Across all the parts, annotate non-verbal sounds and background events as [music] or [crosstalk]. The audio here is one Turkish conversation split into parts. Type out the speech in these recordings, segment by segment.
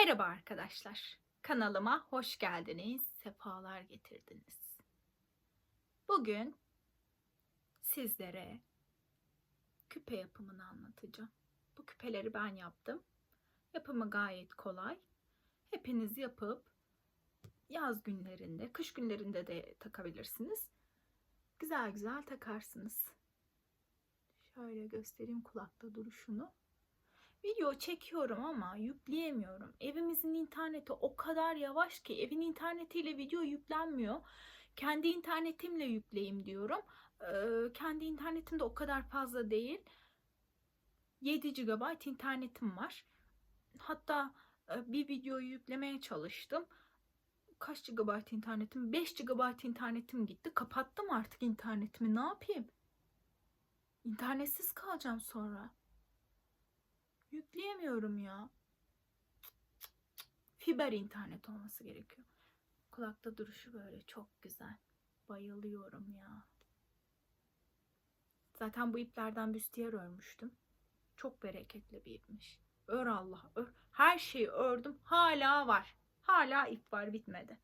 Merhaba arkadaşlar. Kanalıma hoş geldiniz, sefalar getirdiniz. Bugün sizlere küpe yapımını anlatacağım. Bu küpeleri ben yaptım. Yapımı gayet kolay. Hepiniz yapıp yaz günlerinde, kış günlerinde de takabilirsiniz. Güzel güzel takarsınız. Şöyle göstereyim kulakta duruşunu. Video çekiyorum ama yükleyemiyorum. Evimizin interneti o kadar yavaş ki evin internetiyle video yüklenmiyor. Kendi internetimle yükleyeyim diyorum. Ee, kendi internetim de o kadar fazla değil. 7 GB internetim var. Hatta e, bir videoyu yüklemeye çalıştım. Kaç GB internetim? 5 GB internetim gitti. Kapattım artık internetimi. Ne yapayım? İnternetsiz kalacağım sonra. Yükleyemiyorum ya. Fiber internet olması gerekiyor. Kulakta duruşu böyle çok güzel. Bayılıyorum ya. Zaten bu iplerden büstiyer örmüştüm. Çok bereketli bir ipmiş. Ör Allah ör. Her şeyi ördüm. Hala var. Hala ip var bitmedi.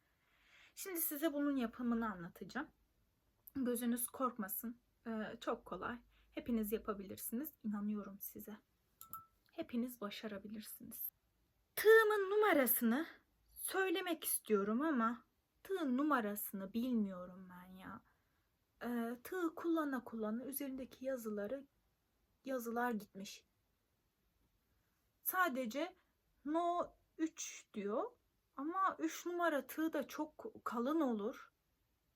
Şimdi size bunun yapımını anlatacağım. Gözünüz korkmasın. Ee, çok kolay. Hepiniz yapabilirsiniz. İnanıyorum size hepiniz başarabilirsiniz. Tığımın numarasını söylemek istiyorum ama tığın numarasını bilmiyorum ben ya. Ee, tığ kullana kullana üzerindeki yazıları yazılar gitmiş. Sadece no 3 diyor ama 3 numara tığ da çok kalın olur.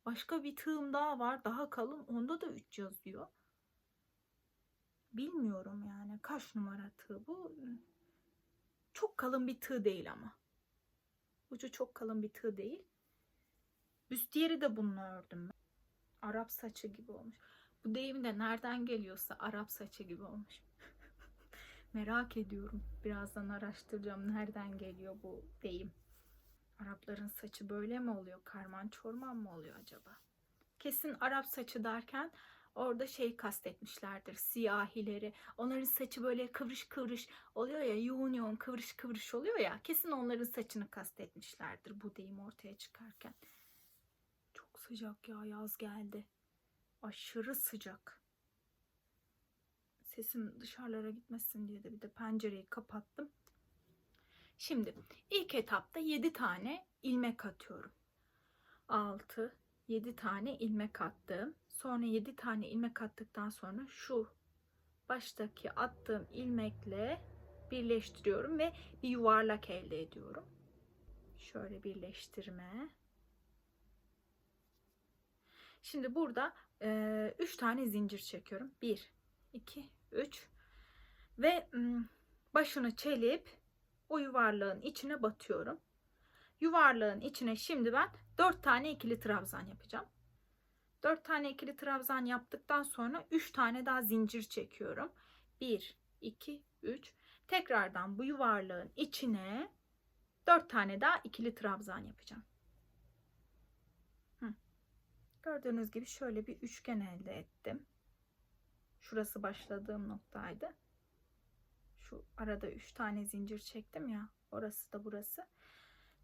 Başka bir tığım daha var daha kalın onda da 3 yazıyor. Bilmiyorum yani kaç numara tığ bu. Çok kalın bir tığ değil ama. Ucu çok kalın bir tığ değil. Büstiyeri de bununla ördüm ben. Arap saçı gibi olmuş. Bu deyim de nereden geliyorsa Arap saçı gibi olmuş. [laughs] Merak ediyorum. Birazdan araştıracağım nereden geliyor bu deyim. Arapların saçı böyle mi oluyor? Karman çorman mı oluyor acaba? Kesin Arap saçı derken orada şey kastetmişlerdir siyahileri. Onların saçı böyle kıvrış kıvrış oluyor ya yoğun yoğun kıvrış kıvrış oluyor ya kesin onların saçını kastetmişlerdir bu deyim ortaya çıkarken. Çok sıcak ya yaz geldi. Aşırı sıcak. Sesim dışarılara gitmesin diye de bir de pencereyi kapattım. Şimdi ilk etapta 7 tane ilmek atıyorum. 6, 7 tane ilmek attım. Sonra 7 tane ilmek attıktan sonra şu baştaki attığım ilmekle birleştiriyorum ve bir yuvarlak elde ediyorum. Şöyle birleştirme. Şimdi burada 3 e, tane zincir çekiyorum. 1, 2, 3 ve başını çelip o yuvarlağın içine batıyorum. Yuvarlağın içine şimdi ben 4 tane ikili trabzan yapacağım. 4 tane ikili trabzan yaptıktan sonra 3 tane daha zincir çekiyorum. 1, 2, 3. Tekrardan bu yuvarlağın içine 4 tane daha ikili trabzan yapacağım. Gördüğünüz gibi şöyle bir üçgen elde ettim. Şurası başladığım noktaydı. Şu arada 3 tane zincir çektim ya. Orası da burası.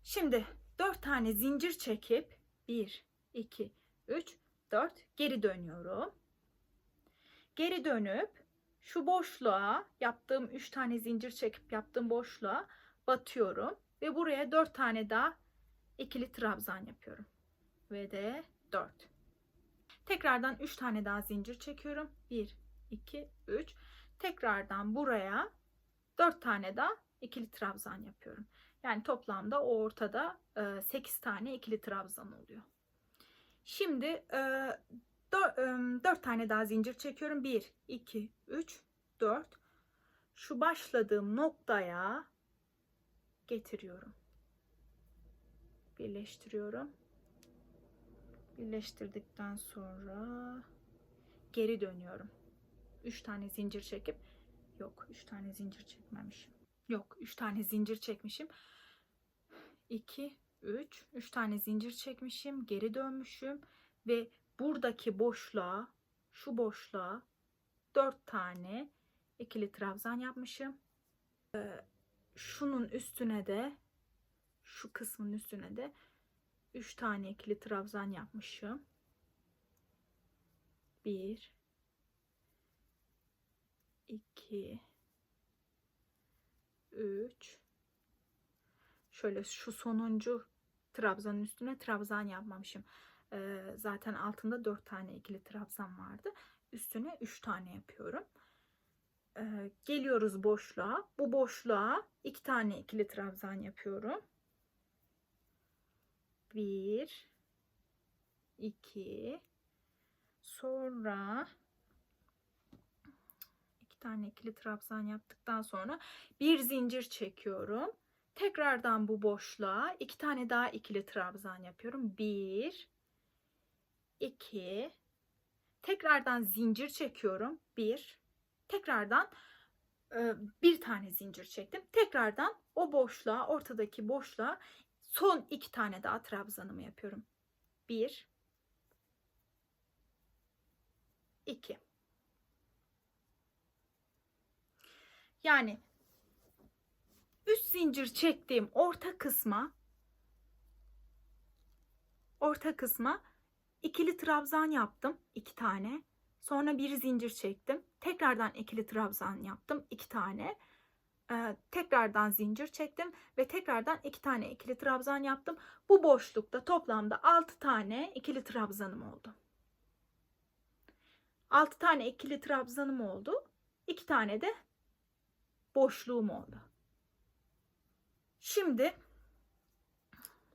Şimdi 4 tane zincir çekip 1, 2, 3, 4 geri dönüyorum. Geri dönüp şu boşluğa yaptığım 3 tane zincir çekip yaptığım boşluğa batıyorum. Ve buraya 4 tane daha ikili trabzan yapıyorum. Ve de 4. Tekrardan 3 tane daha zincir çekiyorum. 1, 2, 3. Tekrardan buraya 4 tane daha ikili trabzan yapıyorum. Yani toplamda o ortada 8 tane ikili trabzan oluyor. Şimdi e, 4, e, 4 tane daha zincir çekiyorum. 1, 2, 3, 4. Şu başladığım noktaya getiriyorum. Birleştiriyorum. Birleştirdikten sonra geri dönüyorum. 3 tane zincir çekip yok 3 tane zincir çekmemişim. Yok 3 tane zincir çekmişim. 2 3 3 tane zincir çekmişim, geri dönmüşüm ve buradaki boşluğa, şu boşluğa 4 tane ikili trabzan yapmışım. Ee, şunun üstüne de şu kısmın üstüne de 3 tane ikili trabzan yapmışım. 1 2 3 Şöyle şu sonuncu trabzanın üstüne trabzan yapmamışım. Ee, zaten altında 4 tane ikili trabzan vardı. Üstüne 3 tane yapıyorum. Ee, geliyoruz boşluğa. Bu boşluğa 2 tane ikili trabzan yapıyorum. 1 2 sonra iki tane ikili trabzan yaptıktan sonra bir zincir çekiyorum. Tekrardan bu boşluğa iki tane daha ikili trabzan yapıyorum. Bir, iki, tekrardan zincir çekiyorum. Bir, tekrardan e, bir tane zincir çektim. Tekrardan o boşluğa, ortadaki boşluğa son iki tane daha trabzanımı yapıyorum. Bir, iki. Yani üst zincir çektiğim orta kısma orta kısma ikili trabzan yaptım iki tane. Sonra bir zincir çektim. Tekrardan ikili trabzan yaptım iki tane. Ee, tekrardan zincir çektim ve tekrardan iki tane ikili trabzan yaptım. Bu boşlukta toplamda 6 tane ikili trabzanım oldu. 6 tane ikili trabzanım oldu. 2 tane de boşluğum oldu. Şimdi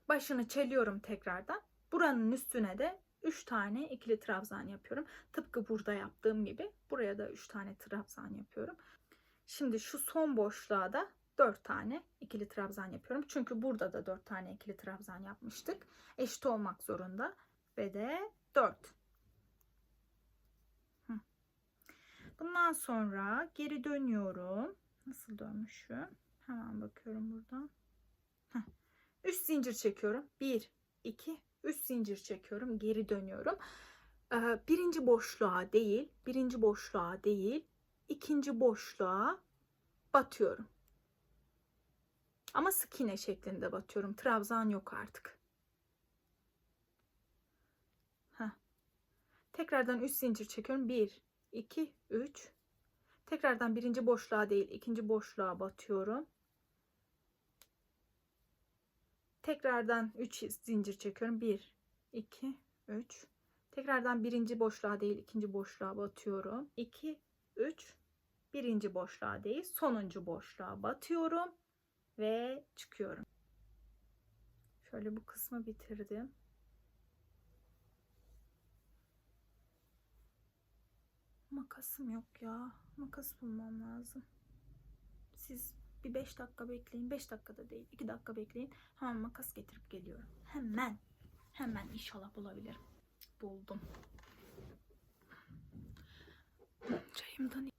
başını çeliyorum tekrardan. Buranın üstüne de 3 tane ikili trabzan yapıyorum. Tıpkı burada yaptığım gibi buraya da 3 tane trabzan yapıyorum. Şimdi şu son boşluğa da 4 tane ikili trabzan yapıyorum. Çünkü burada da 4 tane ikili trabzan yapmıştık. Eşit olmak zorunda. Ve de 4. Bundan sonra geri dönüyorum. Nasıl dönmüşüm? Hemen bakıyorum buradan. Heh. Üst zincir çekiyorum. 1, 2, 3 zincir çekiyorum. Geri dönüyorum. Ee, birinci boşluğa değil, birinci boşluğa değil, ikinci boşluğa batıyorum. Ama sık şeklinde batıyorum. Trabzan yok artık. Heh. Tekrardan 3 zincir çekiyorum. 1, 2, 3. Tekrardan birinci boşluğa değil, ikinci boşluğa batıyorum. Tekrardan 3 zincir çekiyorum. 1, 2, 3. Tekrardan birinci boşluğa değil, ikinci boşluğa batıyorum. 2, 3. Birinci boşluğa değil, sonuncu boşluğa batıyorum ve çıkıyorum. Şöyle bu kısmı bitirdim. Makasım yok ya. Makas bulmam lazım. Siz bir 5 dakika bekleyin. 5 dakikada değil. 2 dakika bekleyin. Hemen makas getirip geliyorum. Hemen. Hemen inşallah bulabilirim. Buldum. Çayımdan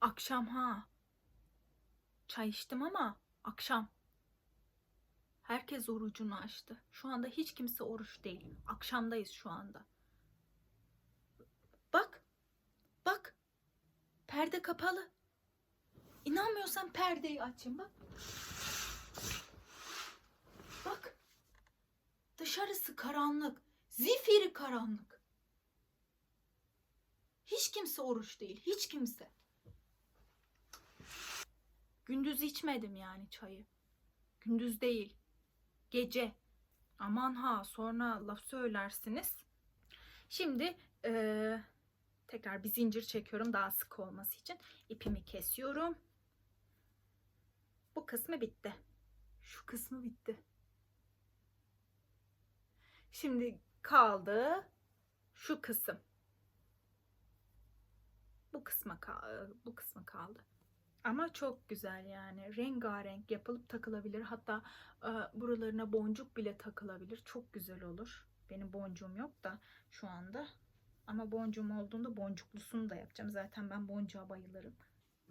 Akşam ha. Çay içtim ama akşam. Herkes orucunu açtı. Şu anda hiç kimse oruç değil. Akşamdayız şu anda. Bak. Bak. Perde kapalı. İnanmıyorsan perdeyi açayım bak. Bak. Dışarısı karanlık. Zifiri karanlık. Hiç kimse oruç değil. Hiç kimse. Gündüz içmedim yani çayı. Gündüz değil. Gece. Aman ha sonra laf söylersiniz. Şimdi eee, tekrar bir zincir çekiyorum daha sık olması için. İpimi kesiyorum. Bu kısmı bitti. Şu kısmı bitti. Şimdi kaldı şu kısım. Bu kısma bu kısmı kaldı. Ama çok güzel yani. Rengarenk yapılıp takılabilir. Hatta e, buralarına boncuk bile takılabilir. Çok güzel olur. Benim boncuğum yok da şu anda. Ama boncuğum olduğunda boncuklusunu da yapacağım. Zaten ben boncuğa bayılırım.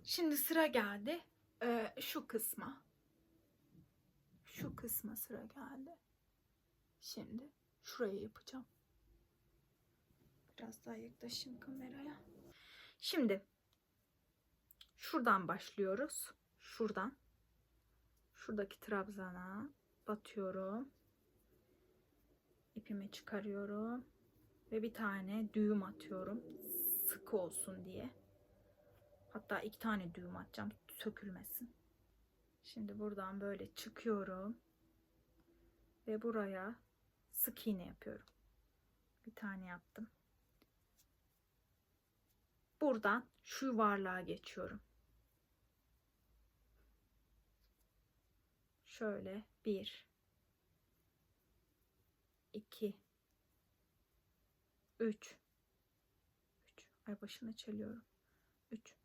Şimdi sıra geldi e, şu kısma. Şu kısma sıra geldi. Şimdi şurayı yapacağım. Biraz daha yaklaşayım kameraya. Şimdi şuradan başlıyoruz. Şuradan. Şuradaki trabzana batıyorum. İpimi çıkarıyorum ve bir tane düğüm atıyorum. Sıkı olsun diye. Hatta iki tane düğüm atacağım sökülmesin. Şimdi buradan böyle çıkıyorum ve buraya sık iğne yapıyorum. Bir tane yaptım. Buradan şu yuvarlığa geçiyorum. Şöyle bir, iki, üç, üç. Ay başını çalıyorum. Üç,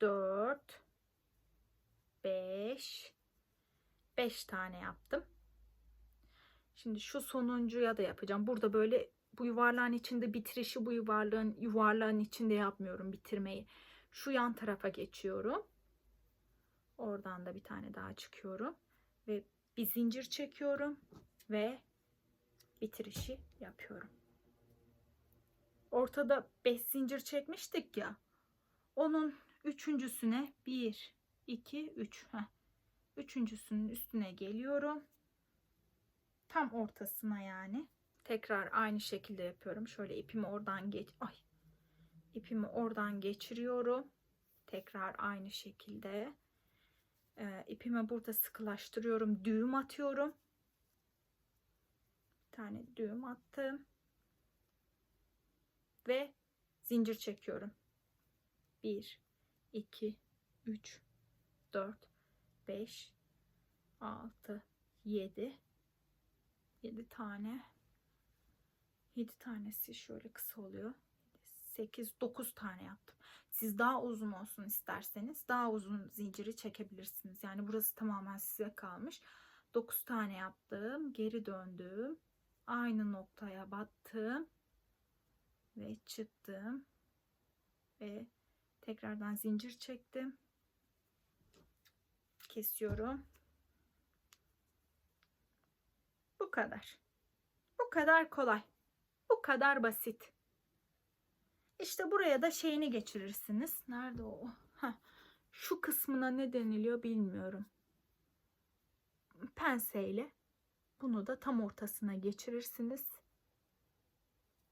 dört, beş, beş tane yaptım. Şimdi şu sonuncuya da yapacağım. Burada böyle bu yuvarlağın içinde bitirişi bu yuvarlağın yuvarlağın içinde yapmıyorum bitirmeyi. Şu yan tarafa geçiyorum. Oradan da bir tane daha çıkıyorum ve bir zincir çekiyorum ve bitirişi yapıyorum. Ortada 5 zincir çekmiştik ya. Onun üçüncüsüne 1 2 3 heh. Üçüncüsünün üstüne geliyorum. Tam ortasına yani. Tekrar aynı şekilde yapıyorum. Şöyle ipimi oradan geç ay. İpimi oradan geçiriyorum. Tekrar aynı şekilde e, ipimi burada sıkılaştırıyorum. Düğüm atıyorum. Bir tane düğüm attım. Ve zincir çekiyorum. 1 2 3 4 5 6 7 7 tane 7 tanesi şöyle kısa oluyor. 8 9 tane yaptım. Siz daha uzun olsun isterseniz daha uzun zinciri çekebilirsiniz. Yani burası tamamen size kalmış. 9 tane yaptım. Geri döndüm. Aynı noktaya battım. Ve çıktım. Ve tekrardan zincir çektim. Kesiyorum. Bu kadar. Bu kadar kolay. Bu kadar basit. İşte buraya da şeyini geçirirsiniz. Nerede o? Heh. Şu kısmına ne deniliyor bilmiyorum. Penseyle bunu da tam ortasına geçirirsiniz.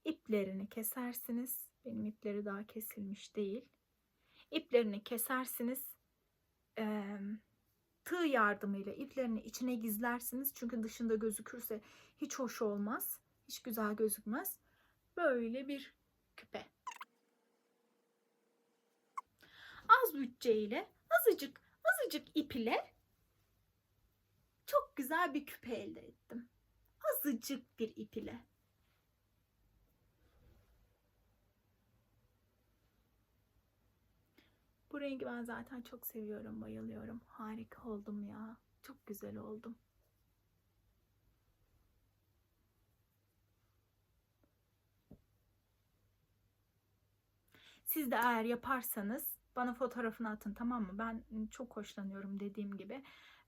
İplerini kesersiniz. Benim ipleri daha kesilmiş değil. İplerini kesersiniz. Ee, tığ yardımıyla iplerini içine gizlersiniz. Çünkü dışında gözükürse hiç hoş olmaz. Hiç güzel gözükmez. Böyle bir küpe. Az bütçeyle azıcık azıcık ip ile çok güzel bir küpe elde ettim. Azıcık bir ip ile. Bu rengi ben zaten çok seviyorum, bayılıyorum. Harika oldum ya. Çok güzel oldum. Siz de eğer yaparsanız bana fotoğrafını atın tamam mı? Ben çok hoşlanıyorum dediğim gibi.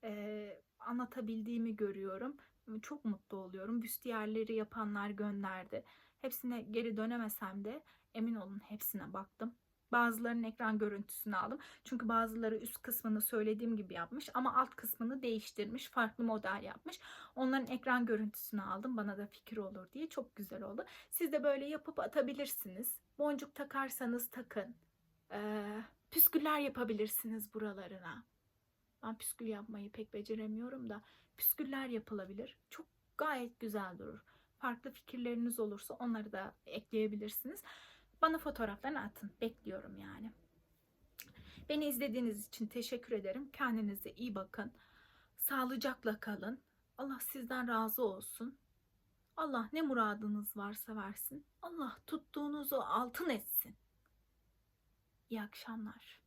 Ee, anlatabildiğimi görüyorum. Çok mutlu oluyorum. Büstiyerleri yapanlar gönderdi. Hepsine geri dönemesem de emin olun hepsine baktım. Bazılarının ekran görüntüsünü aldım. Çünkü bazıları üst kısmını söylediğim gibi yapmış ama alt kısmını değiştirmiş. Farklı model yapmış. Onların ekran görüntüsünü aldım. Bana da fikir olur diye. Çok güzel oldu. Siz de böyle yapıp atabilirsiniz. Boncuk takarsanız takın. Ee, püsküller yapabilirsiniz buralarına. Ben püskül yapmayı pek beceremiyorum da püsküller yapılabilir. Çok gayet güzel durur. Farklı fikirleriniz olursa onları da ekleyebilirsiniz. Bana fotoğraflarını atın. Bekliyorum yani. Beni izlediğiniz için teşekkür ederim. Kendinize iyi bakın. Sağlıcakla kalın. Allah sizden razı olsun. Allah ne muradınız varsa versin. Allah tuttuğunuzu altın etsin. İyi akşamlar.